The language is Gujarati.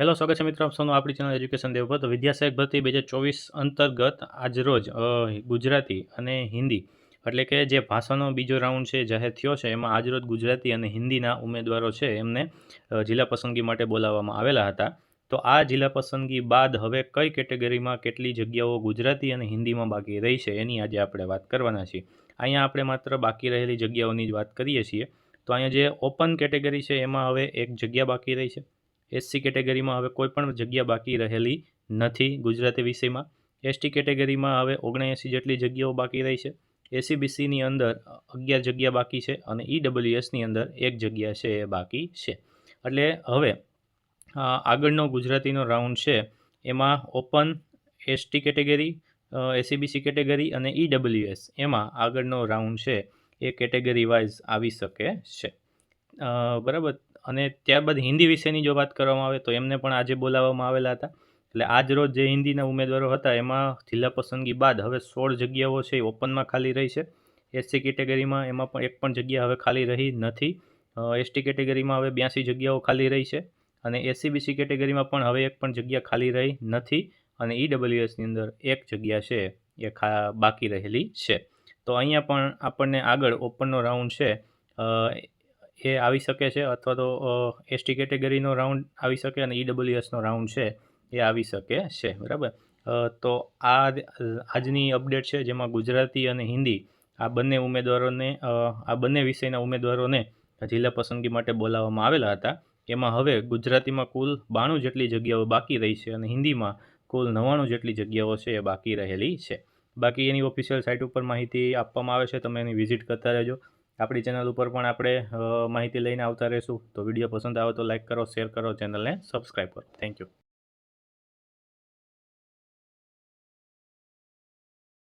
હેલો, સ્વાગત છે મિત્રો આપ સૌનું આપણી ચેનલ એજ્યુકેશન દેવ પર વિદ્યાસહાયક ભરતી બે હજાર ચોવીસ અંતર્ગત આજરોજ ગુજરાતી અને હિન્દી, એટલે કે જે ભાષાનો બીજો રાઉન્ડ છે, જાહેર થયો છે, એમાં આજરોજ ગુજરાતી અને હિન્દીના ઉમેદવારો છે, એમને જિલ્લા પસંદગી માટે બોલાવવામાં આવેલા હતા. તો આ જિલ્લા પસંદગી બાદ હવે કઈ કેટેગરીમાં કેટલી જગ્યાઓ ગુજરાતી અને હિન્દીમાં બાકી રહી છે, એની આજે આપણે વાત કરવાના છીએ. અહીંયા આપણે માત્ર બાકી રહેલી જગ્યાઓની જ વાત કરીએ છીએ. તો અહીંયા જે ઓપન કેટેગરી છે, એમાં હવે એક જગ્યા બાકી રહી છે. એસસી કેટેગરીમાં હવે કોઈ પણ જગ્યા બાકી રહેલી નથી ગુજરાતી વિષયમાં. એસટી કેટેગરીમાં હવે ઓગણએંસી જેટલી જગ્યાઓ બાકી રહી છે. એસીબીસીની અંદર અગિયાર જગ્યા બાકી છે અને ઈડબ્લ્યુએસની અંદર એક જગ્યા છે એ બાકી છે. એટલે હવે આગળનો ગુજરાતીનો રાઉન્ડ છે. એમાં open ST category SEBC category અને ઈડબ્લ્યુએસ એમાં આગળનો રાઉન્ડ છે. એ કેટેગરી વાઇઝ આવી શકે છે. બરાબર? અને ત્યારબાદ હિન્દી વિશેની જો વાત કરવામાં આવે તો એમને પણ આજે બોલાવવામાં આવેલા હતા. એટલે આજ રોજ જે હિન્દીના ઉમેદવારો હતા, એમાં જિલ્લા પસંદગી બાદ હવે સોળ જગ્યાઓ છે એ ઓપનમાં ખાલી રહી છે. એસસી કેટેગરીમાં એમાં પણ એક પણ જગ્યા હવે ખાલી રહી નથી. એસટી કેટેગરીમાં હવે બ્યાસી જગ્યાઓ ખાલી રહી છે અને એસસીબીસી કેટેગરીમાં પણ હવે એક પણ જગ્યા ખાલી રહી નથી અને ઈડબ્લ્યુએસની અંદર એક જગ્યા છે એ ખા, બાકી રહેલી છે. તો અહીંયા પણ આપણને આગળ ઓપનનો રાઉન્ડ છે. એ આવી શકે છે અથવા તો એસટી કેટેગરીનો રાઉન્ડ આવી શકે અને ઈડબ્લ્યુએસનો રાઉન્ડ છે એ આવી શકે છે, બરાબર? તો આ આજની અપડેટ છે જેમાં ગુજરાતી અને હિન્દી આ બંને ઉમેદવારોને આ બંને વિષયના ઉમેદવારોને જિલ્લા પસંદગી માટે બોલાવવામાં આવેલા હતા. એમાં હવે ગુજરાતીમાં કુલ બાણું જેટલી જગ્યાઓ બાકી રહી છે અને હિન્દીમાં કુલ નવ્વાણું જેટલી જગ્યાઓ છે એ બાકી રહેલી છે. બાકી એની ઓફિશિયલ સાઇટ ઉપર માહિતી આપવામાં આવે છે, તમે એની વિઝિટ કરતા રહેજો. આપણી ચેનલ ઉપર પણ આપણે માહિતી લઈને આવતા રહીશું. તો વીડિયો પસંદ આવે તો લાઇક કરો શેર કરો ચેનલને સબસ્ક્રાઈબ કરો. Thank you